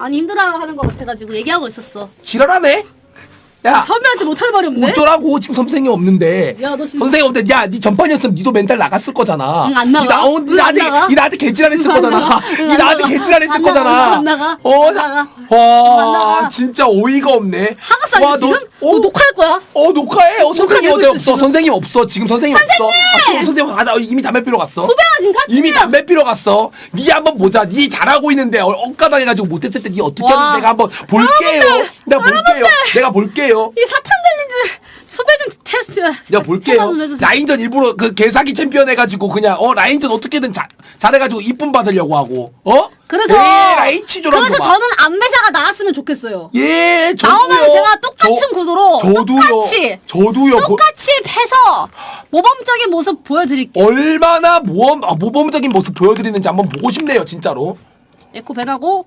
아니 힘들어하는 것 같아가지고 얘기하고 있었어. 지랄하네. 야 선배한테 못할 말이 없네. 어쩌라고 지금 선생님 없는데. 야, 너 진짜- 선생님 없는데 야 네 전판이었으면 니도 멘탈 나갔을 거잖아. 응, 안 나가. 니 나오 니 응, 안 나한테 나가. 니 나한테 개지랄했을 거잖아. 나가. 응, 니 안 나한테 나가. 개지랄했을 안 나가. 거잖아. 안 나가. 어, 안. 와 나가. 진짜 어이가 없네. 하겠어 와, 아니 지금? 너, 어, 어, 녹화할 거야. 어 녹화해. 어 선생님 녹화되고 어디 있어, 없어. 지금. 선생님 없어. 지금 선생님 없어. 아, 지금 선생님 아, 나 이미 담배 피러 갔어. 후배가 같이 이미 담배 피러 갔어. 니 한번 보자. 니 잘하고 있는데 어- 엇가당해가지고 못했을 때 니 어떻게 와. 하는지 내가 한번 볼게요. 내가 볼게요. 내가 볼게요. 이 사탕 들린 줄 수배 좀 테스트. 내가 볼게요. 라인전 일부러 그 개사기 챔피언 해가지고 그냥 어 라인전 어떻게든 자, 잘해가지고 이쁨 받으려고 하고 어? 그래서 에 라인 그래서. 저는 안배사가 나왔으면 좋겠어요. 예, 저도요. 나오면 제가 똑같은 저- 구도로 저도요. 똑같이 저도요. 그- 똑같이 패서 모범적인 모습 보여드릴게요. 얼마나 모험 아, 모범적인 모습 보여드리는지 한번 보고 싶네요, 진짜로. 에코 배가고